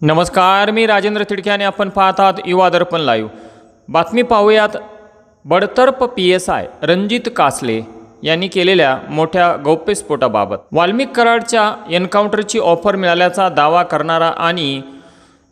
नमस्कार मी राजेंद्र तिडके आणि आपण पाहत आहात युवा दर्पण लाईव्ह बातमी पाहूयात बडतर्प P S I Ranjit Kasle यांनी केलेल्या मोठ्या गौप्यस्फोटाबाबत. वाल्मिक कराडच्या एन्काउंटरची ऑफर मिळाल्याचा दावा करणारा आणि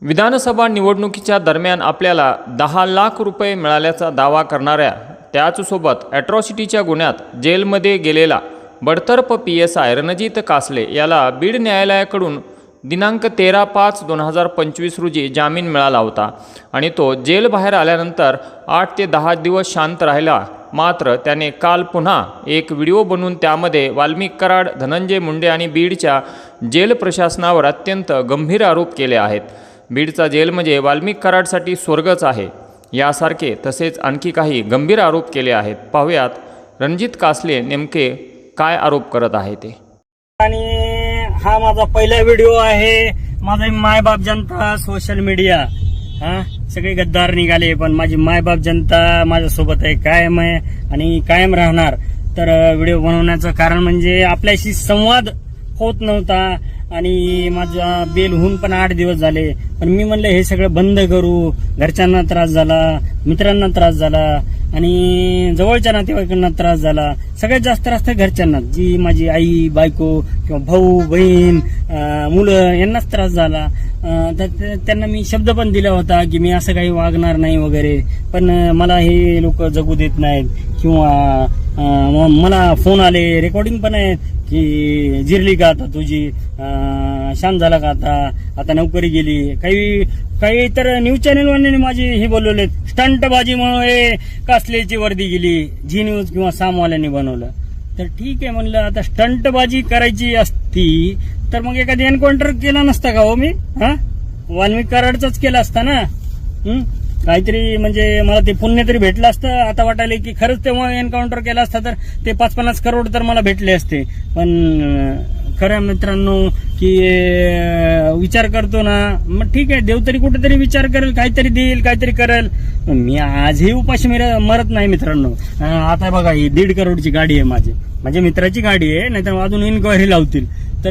विधानसभा निवडणुकीच्या दरम्यान आपल्याला दहा लाख रुपये मिळाल्याचा दावा करणाऱ्या त्याचसोबत ॲट्रॉसिटीच्या गुन्ह्यात जेलमध्ये गेलेला बडतर्फ P S I Ranjit Kasle याला बीड न्यायालयाकडून दिनांक तेरा पाच दोन हजार पंचवीस रोजी जामीन मिळाला होता. आणि तो जेल बाहेर आल्यानंतर आठ ते दहा दिवस शांत राहिला. मात्र त्याने काल पुन्हा एक व्हिडिओ बनवून त्यामध्ये वाल्मिक कराड धनंजय मुंडे आणि बीडच्या जेल प्रशासनावर अत्यंत गंभीर आरोप केले आहेत. बीडचा जेल म्हणजे वाल्मिक कराडसाठी स्वर्गच आहे. यासारखे तसेच आणखी काही गंभीर आरोप केले आहेत. पाहुयात रणजित कासले नेमके काय आरोप करत आहे ते? आणि हा माझा पहिला व्हिडिओ आहे. माझा मायबाप जनता सोशल मीडिया. हा? सगळे गद्दार निघाले पण माझी मायबाप जनता माझ्यासोबत आहे कायम आहे आणि कायम राहणार. तर व्हिडिओ बनवण्याचं कारण म्हणजे आपल्याशी संवाद होत नव्हता. आणि माझा बेल होऊन पण आठ दिवस झाले. पण मी म्हणलं हे सगळं बंद करू. घरच्यांना त्रास झाला मित्रांना त्रास झाला आणि जवळच्या नातेवाईकांना त्रास झाला. सगळ्यात जास्त त्रास तर घरच्यांना. जी माझी आई बायको किंवा भाऊ बहीण मुलं यांनाच त्रास झाला. तर त्यांना मी शब्द पण दिला होता की मी असं काही वागणार नाही वगैरे. पण मला हे लोक जगू देत नाहीत. किंवा मला फोन आले. रेकॉर्डिंग पण आहे. की जिरली का आता तुझी? अं, शांत झाला का आता? आता नोकरी गेली. काही काही तर न्यूज चॅनलवाल्याने माझी हे बोलवले स्टंटबाजीमुळे कासलेची वर्दी गेली? जी न्यूज किंवा सामवाल्यांनी बनवलं. तर ठीक आहे म्हणलं आता स्टंटबाजी करायची असती तर मग एखादी एन्काउंटर केला नसता का हो मी? हा? वाल्मिक कराडचाच केला असता ना? काहीतरी म्हणजे मला ते पुण्य तरी भेटलं असतं. आता वाटायला की खरंच तेव्हा एन्काउंटर केला असता तर ते पाच पन्नास करोड तर मला भेटले असते. पण खरं मित्रांनो की विचार करतो ना. मग ठीक आहे देव तरी कुठेतरी विचार करेल काहीतरी देईल काहीतरी करेल. पण मी आजही उपाशी मिर- मरत नाही मित्रांनो. आता बघा ही दीड करोडची गाडी आहे माझी. माझ्या मित्राची गाडी आहे नाहीतर अजून इन्क्वायरी लावतील. तर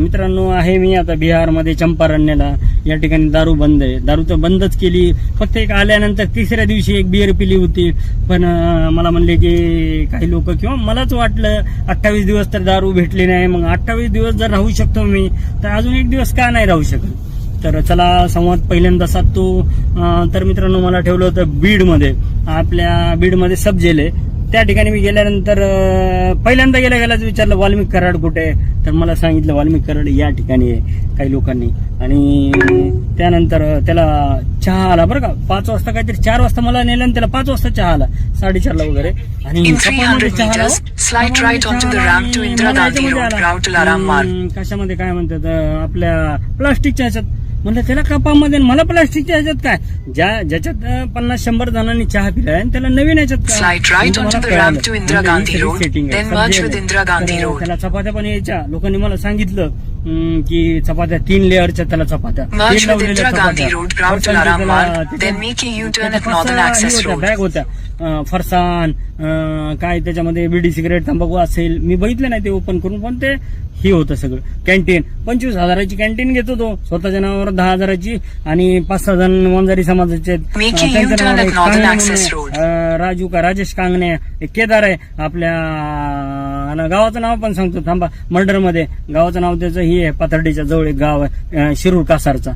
मित्रांनो आहे मी आता बिहारमध्ये चंपारण्याला. या ठिकाणी दारू बंद आहे. दारू तर बंदच केली. फक्त एक आल्यानंतर तिसऱ्या दिवशी एक बिअर पिली होती. पण मला म्हणले की काही लोक किंवा मलाच वाटलं अठ्ठावीस दिवस तर दारू भेटली नाही. मग अठ्ठावीस दिवस जर राहू शकतो मी तर अजून एक दिवस का नाही राहू शकत? तर चला संवाद पहिल्यांदा साधतो. तर मित्रांनो मला ठेवलं होतं बीडमध्ये. आपल्या बीडमध्ये सब जेल. आहे त्या ठिकाणी मी गेल्यानंतर पहिल्यांदा गेल्या गेल्याच विचारलं वाल्मिक कराड कुठे तर मला सांगितलं वाल्मिक कराड या ठिकाणी आहे काही लोकांनी आणि त्यानंतर त्याला चहा आला बरं का पाच वाजता काहीतरी चार वाजता मला नेलं आणि त्याला पाच वाजता चहा आला साडेचारला वगैरे आणि In कपामध्ये 300 चहा आला. meters, slide right onto the ramp to आणि Indira मला Gandhi याच्यामध्ये Road, आला. route to Laram Marg. हम्म, कशामध्ये काय म्हणतात आपल्या प्लास्टिकच्या ह्याच्यात म्हणलं त्याला कपामध्ये मला प्लास्टिकच्या ह्याच्यात काय? ज्या ज्याच्यात पन्नास शंभर जणांनी चहा पिलाय आणि त्याला नवीन ह्याच्यात right म्हणजे Indira म्हणजे. त्याला चपात्या पण यायच्या. लोकांनी मला सांगितलं की चपात्या तीन लेअरच्या त्याला चपात्या. बॅग होत्या. अं, काय त्याच्यामध्ये बिडी सिगरेट तंबाखू असेल. मी बघितलं नाही ते ओपन करून पण ते हे होतं सगळं. कॅन्टीन पंचवीस हजाराची कॅन्टीन घेतो तो. स्वतःच्या नावावर दहा हजाराची आणि पाच सहा जण वंजारी समाजाचे राजू का राजेश कांगणे. केदार आहे. आपल्या आणि गावाचं नाव पण सांगतो थांबा. मर्डरमध्ये गावाचं नाव त्याचं ही आहे पाथर्डीच्या जवळ एक गाव आहे शिरूर कासारचा.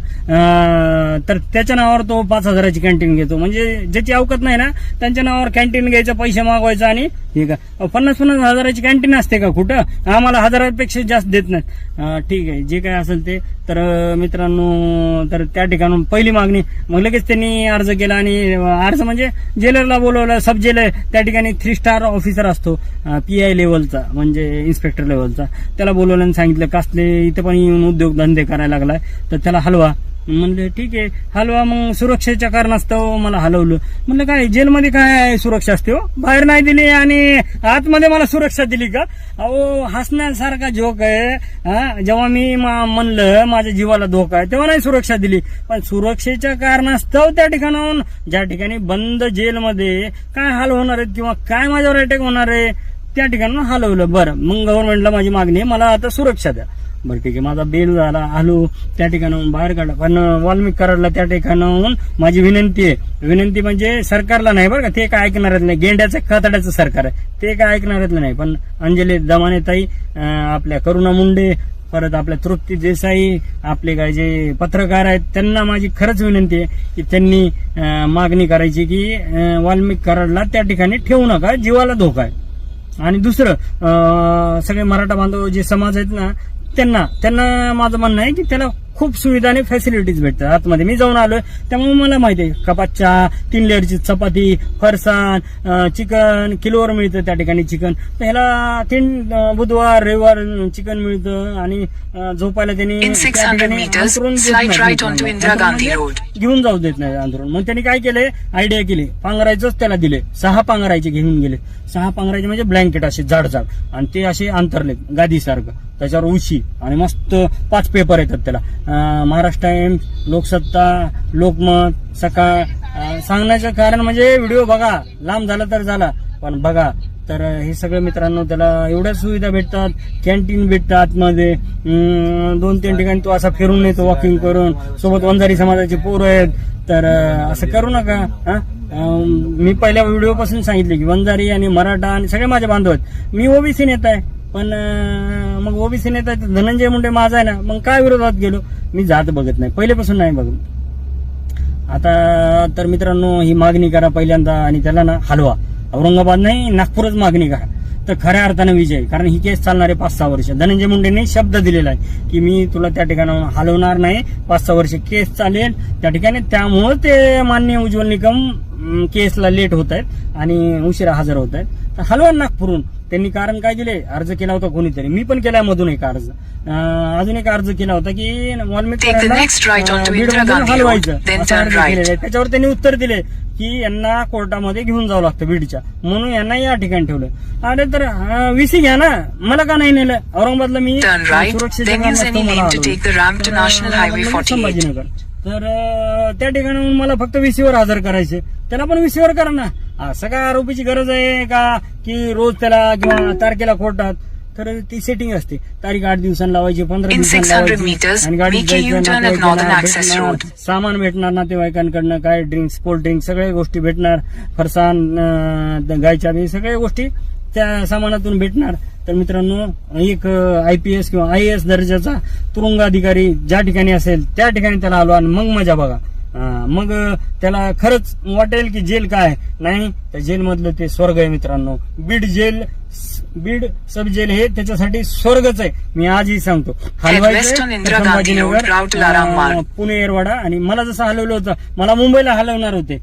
तर त्याच्या नावावर तो पाच हजाराची कॅन्टीन घेतो. म्हणजे ज्याची अवकत नाही ना त्यांच्या नावावर कॅन्टीन घ्यायचं पैसे मागवायचं आणि हे का पन्नास पन्नास हजाराची कॅन्टीन असते का कुठं? आम्हाला हजारापेक्षा जास्त देत नाहीत. ठीक आहे जे काय असेल ते. तर मित्रांनो तर त्या ठिकाणून पहिली मागणी मग लगेच त्यांनी अर्ज केला आणि अर्ज म्हणजे जेलरला बोलवलं सब जेलर त्या ठिकाणी थ्री स्टार ऑफिसर असतो पी आय लेवलचा म्हणजे इन्स्पेक्टर लेवलचा त्याला बोलवलं आणि सांगितलं कसले इथं पण येऊन उद्योगधंदे करायला लागलाय. तर त्याला हलवा. म्हणले ठीक आहे. हलवा मग सुरक्षेच्या कारणास्तव मला हलवलं. म्हणलं काय जेलमध्ये काय सुरक्षा असते हो? बाहेर नाही दिली आणि आतमध्ये मला सुरक्षा दिली का? अहो हसण्यासारखा जोक आहे हा? जेव्हा मी म्हणलं माझ्या जीवाला धोका आहे तेव्हा नाही सुरक्षा दिली. पण सुरक्षेच्या कारणास्तव त्या ठिकाणाहून ज्या ठिकाणी बंद जेलमध्ये काय हाल होणार आहेत किंवा काय माझ्यावर अटॅक होणार आहे त्या ठिकाणून हलवलं. बरं मग गव्हर्नमेंटला माझी मागणी आहे मला आता सुरक्षा द्या. बरं ठीक आहे. माझा बेल झाला आलो त्या ठिकाणाहून बाहेर काढला पण वाल्मिक कराडला त्या ठिकाणाहून माझी विनंती आहे. विनंती म्हणजे सरकारला नाही बरं का ते काय ऐकणारच नाही. गेंड्याचं खतड्याचं सरकार आहे. ते काय ऐकणारच नाही. पण अंजली दमानेताई आपल्या करुणा मुंडे परत आपल्या तृप्ती देसाई आपले काय जे पत्रकार आहेत त्यांना माझी खरंच विनंती आहे की त्यांनी मागणी करायची की वाल्मिक कराडला त्या ठिकाणी ठेवू नका. जीवाला धोका आहे. आणि दुसरं अं, सगळे मराठा बांधव जे समाज आहेत ना त्यांना त्यांना माझं म्हणणं आहे की त्याला खूप सुविधा आणि फॅसिलिटीज भेटतात. आतमध्ये मी जाऊन आलोय त्यामुळे मला माहिती आहे कपात चहा तीन लेअरची चपाती फरसाण चिकन किलोवर मिळतं त्या ठिकाणी चिकन. तर ह्याला तीन बुधवार रविवार चिकन मिळतं आणि झोपायला त्यांनी In त्या 600 ठिकाणी meters, अंथरूण देत slide नाहीत right onto मित्रांनो. Indira अंथरूण Gandhi म्हणजे. घेऊन जाऊ देत नाही अंथरूण. मग त्यांनी काय केले आयडिया केली. पांघरायचंच त्याला दिले. सहा पांघरायचे घेऊन गेले. सहा पांघरायचे म्हणजे ब्लँकेट असे जाड जाड आणि ते असे अंतरले गादीसारखं. त्याच्यावर उशी आणि मस्त पाच पेपर येतात त्याला. महाराष्ट्र टाइम्स लोकसत्ता लोकमत सकाळ सांगण्याचं कारण म्हणजे व्हिडिओ बघा. लांब झाला तर झाला पण बघा. तर हे सगळं मित्रांनो त्याला एवढ्या सुविधा भेटतात कॅन्टीन भेटतात आतमध्ये दोन तीन ठिकाणी तो असा फिरून येतो वॉकिंग करून. सोबत वंजारी समाजाचे पोरं आहेत. तर असं करू नका. हा? मी पहिल्या व्हिडिओ पासून सांगितले की वंजारी आणि मराठा आणि सगळे माझे बांधव आहेत. मी ओबीसी नेता आहे. पण मग ओबीसी नेता धनंजय मुंडे माझा आहे ना मग काय विरोधात गेलो? मी जात बघत नाही. पहिल्यापासून नाही बघत. आता तर मित्रांनो ही मागणी करा पहिल्यांदा आणि त्याला ना हलवा. औरंगाबाद नाही नागपूरच मागणी करा. तर खऱ्या अर्थानं विजय. कारण ही केस चालणार आहे पाच सहा वर्ष. धनंजय मुंडेने शब्द दिलेला आहे की मी तुला त्या ठिकाणाहून हलवणार नाही. पाच सहा वर्ष केस चालेल त्या ठिकाणी. त्यामुळं ते मान्य उज्ज्वल निकम केसला लेट होत आहेत आणि उशिरा हजर होत आहेत. तर हलवा नागपूरहून. त्यांनी कारण काय दिले अर्ज केला होता कोणीतरी. मी पण केलाय मधून एक अर्ज. अजून एक अर्ज केला होता की Valmik Take the कराडला, next right uh, onto बीडमधून Indira Gandhi हलवायचं. त्याच्यावर त्यांनी उत्तर दिले की यांना कोर्टामध्ये घेऊन जावं लागतं बीडच्या. म्हणून यांना या ठिकाणी ठेवलं. अरे तर विसी घ्या ना. मला का नाही नेलं? औरंगाबादला मी 48. संभाजीनगर. तर त्या ठिकाणी मला फक्त विसीवर हजर करायचे. त्याला पण विसीवर करा ना. काय आरोपीची गरज आहे का की रोज त्याला किंवा तारखेला कोर्टात? तर ती सेटिंग असते. तारीख आठ दिवसांनी लावायची पंधरा दिवसांनी 600 लावायची. meters, आणि गाडीत make a जायचं, U-turn at नातेवाईकांना Northern Access भेटणार, Road. सामान भेटणार नातेवाईकांकडनं काय ड्रिंक्स कोल्ड ड्रिंक सगळ्या गोष्टी भेटणार. फरसाण अं, गायच्या सगळ्या गोष्टी त्या सामानातून भेटणार. तर मित्रांनो एक आय पी एस किंवा आय एस दर्जाचा तुरुंग अधिकारी ज्या ठिकाणी असेल त्या ठिकाणी त्याला आलो आणि मग मजा बघा. मग त्याला खरंच वाटेल की जेल काय? नाही त्या जेलमधलं ते स्वर्ग आहे मित्रांनो. Beed jail Beed sub jail हे त्याच्यासाठी स्वर्गच आहे. मी आजही सांगतो. अं, पुणे एरवाडा आणि मला जसं हलवलं होतं मला मुंबईला हलवणार होते.